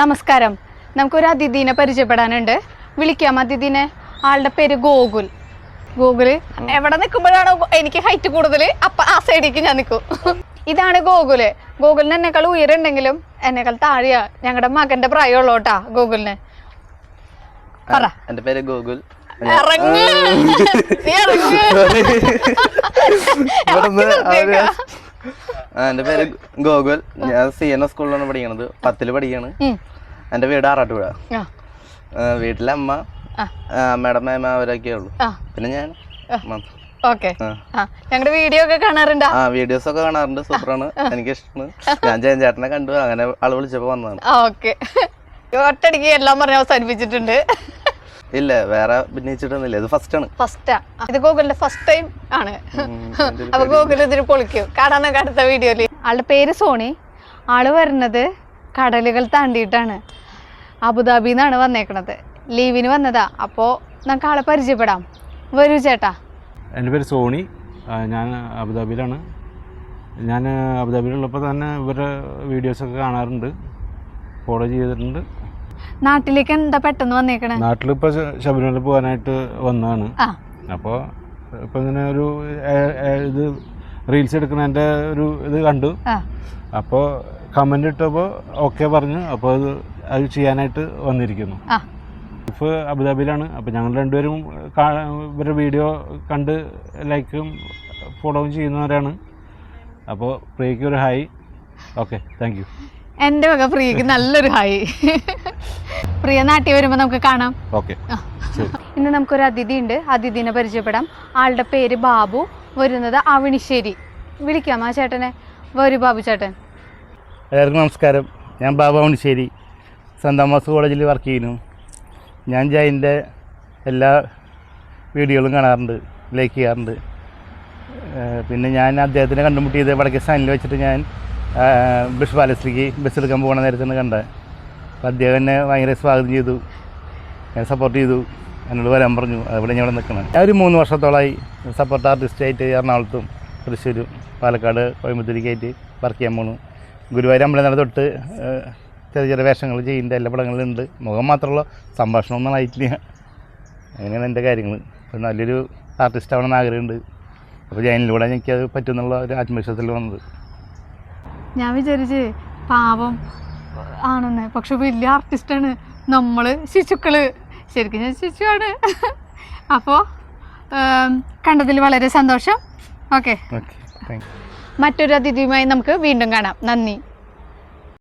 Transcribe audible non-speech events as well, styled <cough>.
നമസ്കാരം. നമുക്കൊരു അതിഥീനെ പരിചയപ്പെടാനുണ്ട്. വിളിക്കാം അതിഥീനെ. ആളുടെ പേര് ഗോകുൽ. ഗോകുൽ എവിടെ നിൽക്കുമ്പോഴാണോ എനിക്ക് ഹൈറ്റ് കൂടുതൽ അപ്പം ആ സൈഡിലേക്ക് ഞാൻ നിൽക്കും. ഇതാണ് ഗോകുൽ ഗോകുലിന് എന്നെക്കാൾ ഉയരുണ്ടെങ്കിലും എന്നെക്കാൾ താഴെയാ. ഞങ്ങളുടെ മകന്റെ പ്രായമുള്ളൂട്ടാ ഗോകുലിന്. പറ. എന്റെ പേര് ഗോകുൽ. ഇറങ്ങ്. <laughs> എന്റെ പേര് ഗോകുൽ. ഞാൻ സി എൻ എസ് സ്കൂളിലാണ് പഠിക്കണത്. പത്തിൽ പഠിക്കാണ്. എന്റെ വീട് ആറാട്ടുപുഴ. വീട്ടിലെ അമ്മ അമ്മയുടെ മേമ അവരൊക്കെ ഉള്ളു. പിന്നെ ഞാൻ. ഓക്കെ. ഞങ്ങളുടെ വീഡിയോ ഒക്കെ കാണാറുണ്ട്? ആ വീഡിയോസ് ഒക്കെ കാണാറുണ്ട്. സൂപ്പറാണ്. എനിക്ക് ഇഷ്ടമാണ് ഞാൻ ജയൻ ചേട്ടനെ കണ്ടു. അങ്ങനെ ആൾ വിളിച്ചപ്പോ വന്നതാണ്. ഓക്കെ. ഒറ്റടിക്ക് എല്ലാം പറഞ്ഞ് അവസാനിപ്പിച്ചിട്ടുണ്ട്. ഇല്ല വേറെ ഭിന്നിച്ചിട്ടൊന്നുമില്ല ഇത് ഫസ്റ്റ് ആണ്. ഫസ്റ്റാ ഇത് ഗൂഗിളിന്റെ ഫസ്റ്റ് ടൈം ആണ്. <laughs> അപ്പൊ ഗൂഗിൾ ഇതിന് പൊളിക്കും. കാണാൻ അടുത്ത വീഡിയോയിൽ ആളുടെ പേര് സോണി. ആൾ വരുന്നത് കടലുകൾ താണ്ടിയിട്ടാണ്. അബുദാബിന്നാണ് വന്നേക്കണത്. ലീവിന് വന്നതാ. അപ്പോൾ നമുക്ക് ആളെ പരിചയപ്പെടാം. വരൂ ചേട്ടാ. എന്റെ പേര് സോണി. ഞാൻ അബുദാബിയിലാണ്. ഞാൻ അബുദാബിയിലുള്ളപ്പോൾ തന്നെ ഇവരുടെ വീഡിയോസൊക്കെ കാണാറുണ്ട്. ഫോളോ ചെയ്തിട്ടുണ്ട്. നാട്ടിലേക്ക് എന്താ പെട്ടെന്ന് വന്നേക്കണേ? നാട്ടിലിപ്പോ ശബരിമല പോകാനായിട്ട് വന്നതാണ്. അപ്പോ ഇപ്പൊ ഇങ്ങനെ ഒരു ഇത് റീൽസ് എടുക്കണതിന്റെ ഒരു ഇത് കണ്ടു. അപ്പോ കമന്റ് ഇട്ടപ്പോ ഇട്ടപ്പോൾ ഓക്കെ പറഞ്ഞു. അപ്പൊ അത് അത് ചെയ്യാനായിട്ട് വന്നിരിക്കുന്നു. ഇഫ് അബുദാബിയിലാണ്. അപ്പൊ ഞങ്ങൾ രണ്ടുപേരും ഇവരുടെ വീഡിയോ കണ്ട് ലൈക്കും ഫോളോവും ചെയ്യുന്നവരാണ്. അപ്പോൾ പ്രിയയ്ക്ക് ഒരു ഹായ് ഓക്കെ താങ്ക് യു എന്റെ വക പ്രിയക്ക് നല്ലൊരു ഹായ് പ്രിയ നാട്ടിൽ വരുമ്പോ നമുക്ക് കാണാം. ഓക്കെ ഇന്ന് നമുക്കൊരു അതിഥി ഉണ്ട്. അതിഥിനെ പരിചയപ്പെടാം. ആളുടെ പേര് ബാബു വരുന്നത് അവണിശ്ശേരി. വിളിക്കാം ആ ചേട്ടനെ? വരൂ ബാബു ചേട്ടൻ. എല്ലാവർക്കും നമസ്കാരം. ഞാൻ ബാബു അവണിശ്ശേരി. സെന്റ് തോമസ് കോളേജിൽ വർക്ക് ചെയ്യുന്നു. ഞാൻ ജയന്റെ എല്ലാ വീഡിയോകളും കാണാറുണ്ട് ലൈക്ക് ചെയ്യാറുണ്ട്. പിന്നെ ഞാൻ അദ്ദേഹത്തിനെ കണ്ടുമുട്ടിയത് വടക്കേ സ്ഥാനിൽ വെച്ചിട്ട് ഞാൻ ബിഷ് പാലസിലേക്ക് ബസ് എടുക്കാൻ നേരത്തെ നേരത്താണ് കണ്ടത് അപ്പോൾ അദ്ദേഹം എന്നെ ഭയങ്കര സ്വാഗതം ചെയ്തു. ഞാൻ സപ്പോർട്ട് ചെയ്തു. എന്നോട് വരാൻ പറഞ്ഞു. അതുപോലെ ഞാൻ ഇവിടെ നിൽക്കണം. ഞാൻ ഒരു മൂന്ന് വർഷത്തോളമായി സപ്പോർട്ട് ആർട്ടിസ്റ്റായിട്ട് എറണാകുളത്തും തൃശ്ശൂരും പാലക്കാട് കോയമ്പത്തൂരിക്കായിട്ട് വർക്ക് ചെയ്യാൻ പോണു. ഗുരുവായൂർ അമ്പലനട തൊട്ട് ചെറിയ ചെറിയ വേഷങ്ങൾ ചെയ്യുന്നുണ്ട്. എല്ലാ പടങ്ങളിലുണ്ട്. മുഖം മാത്രമുള്ള സംഭാഷണമൊന്നും ആയിട്ടില്ല. അങ്ങനെയാണ് എന്റെ കാര്യങ്ങൾ അപ്പോൾ നല്ലൊരു ആർട്ടിസ്റ്റ് ആവണമെന്ന് ആഗ്രഹമുണ്ട്. അപ്പോൾ ജൈനിലൂടെ എനിക്കത് പറ്റുമെന്നുള്ള ഒരു ആത്മവിശ്വാസത്തിൽ വന്നത്. ഞാൻ വിചാരിച്ച് പാവം ആണെന്ന്. പക്ഷെ വലിയ ആർട്ടിസ്റ്റാണ് നമ്മൾ ശിശുക്കൾ. ശരിക്കും ഞാൻ ശിശുവാണ്. <laughs> അപ്പോൾ കണ്ടതിൽ വളരെ സന്തോഷം. ഓക്കെ. മറ്റൊരു അതിഥിയുമായി നമുക്ക് വീണ്ടും കാണാം. നന്ദി.